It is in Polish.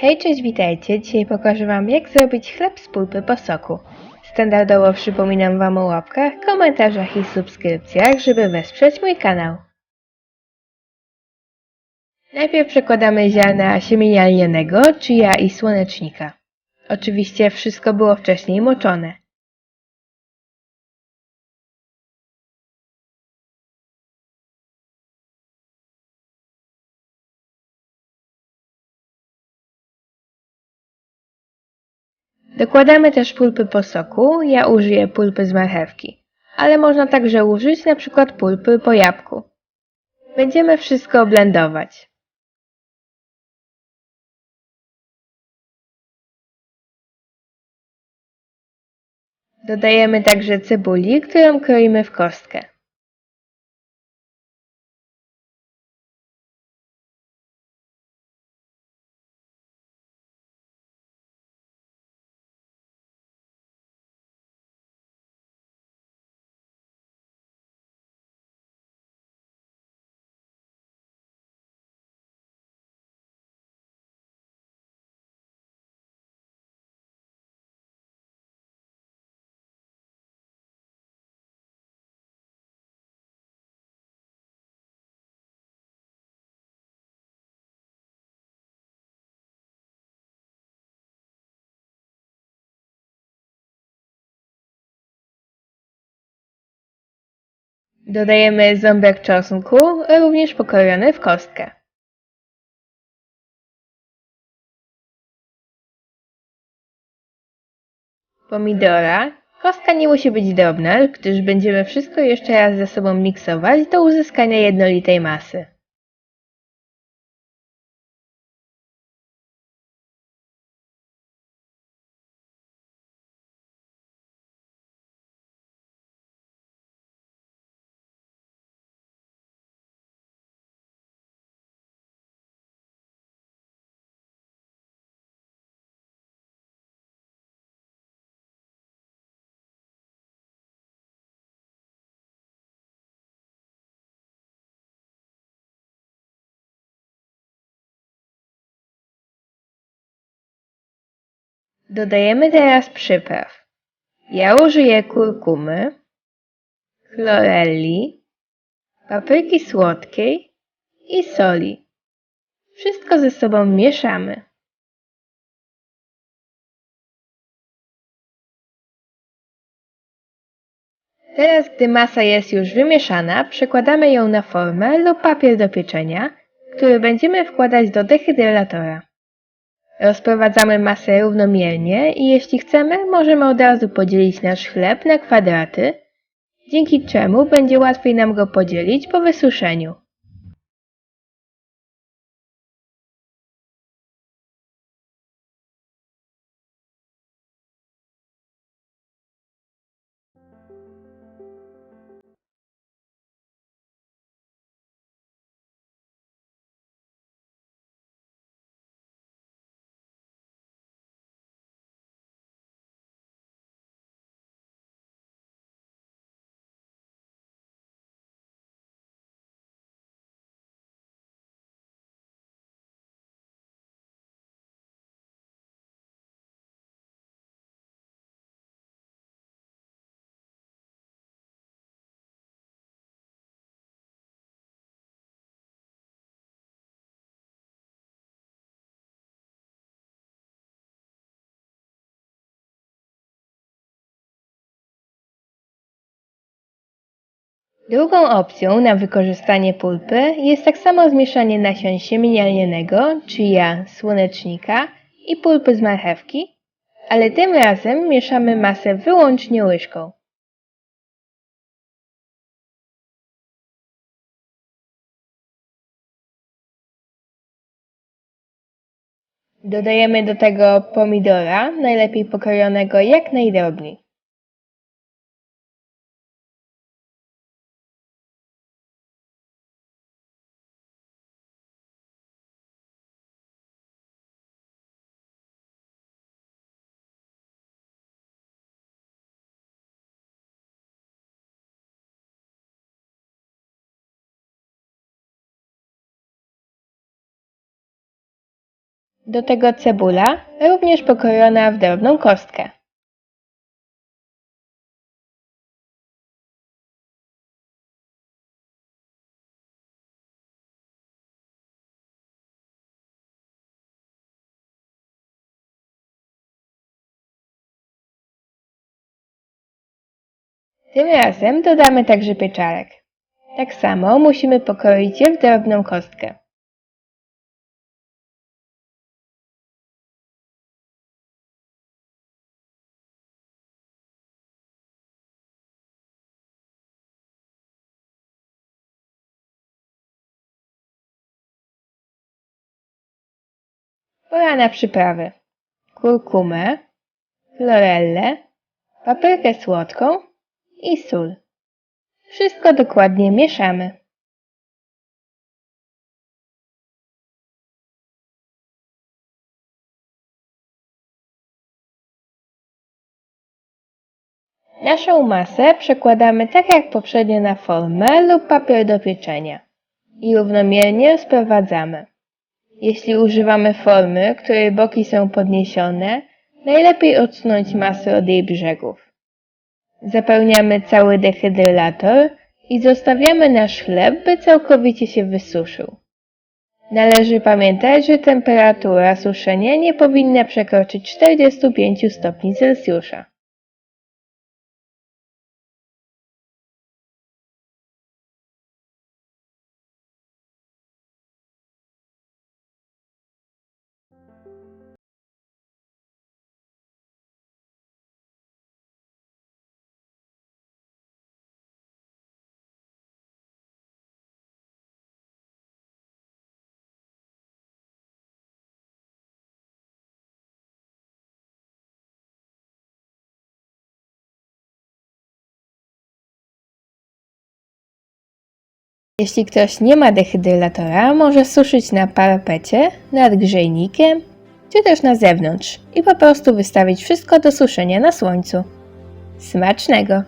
Hej, cześć, witajcie. Dzisiaj pokażę Wam, jak zrobić chleb z pulpy po soku. Standardowo przypominam Wam o łapkach, komentarzach i subskrypcjach, żeby wesprzeć mój kanał. Najpierw przekładamy ziarna siemienia lnianego, chia i słonecznika. Oczywiście wszystko było wcześniej moczone. Dokładamy też pulpy po soku, ja użyję pulpy z marchewki, ale można także użyć np. pulpy po jabłku. Będziemy wszystko blendować. Dodajemy także cebuli, którą kroimy w kostkę. Dodajemy ząbek czosnku, również pokrojony w kostkę. Pomidora. Kostka nie musi być drobna, gdyż będziemy wszystko jeszcze raz ze sobą miksować do uzyskania jednolitej masy. Dodajemy teraz przypraw. Ja użyję kurkumy, chlorelli, papryki słodkiej i soli. Wszystko ze sobą mieszamy. Teraz, gdy masa jest już wymieszana, przekładamy ją na formę lub papier do pieczenia, który będziemy wkładać do dehydratora. Rozprowadzamy masę równomiernie i jeśli chcemy, możemy od razu podzielić nasz chleb na kwadraty, dzięki czemu będzie łatwiej nam go podzielić po wysuszeniu. Drugą opcją na wykorzystanie pulpy jest tak samo zmieszanie nasion siemienia lnianego, chia, słonecznika i pulpy z marchewki, ale tym razem mieszamy masę wyłącznie łyżką. Dodajemy do tego pomidora, najlepiej pokrojonego jak najdrobniej. Do tego cebula, również pokrojona w drobną kostkę. Tym razem dodamy także pieczarek. Tak samo musimy pokroić je w drobną kostkę. Pora na przyprawy. Kurkumę, chlorellę, paprykę słodką i sól. Wszystko dokładnie mieszamy. Naszą masę przekładamy tak jak poprzednio na formę lub papier do pieczenia i równomiernie sprowadzamy. Jeśli używamy formy, której boki są podniesione, najlepiej odsunąć masę od jej brzegów. Zapełniamy cały dehydrylator i zostawiamy nasz chleb, by całkowicie się wysuszył. Należy pamiętać, że temperatura suszenia nie powinna przekroczyć 45 stopni Celsjusza. Jeśli ktoś nie ma dehydrylatora, może suszyć na parapecie, nad grzejnikiem, czy też na zewnątrz i po prostu wystawić wszystko do suszenia na słońcu. Smacznego!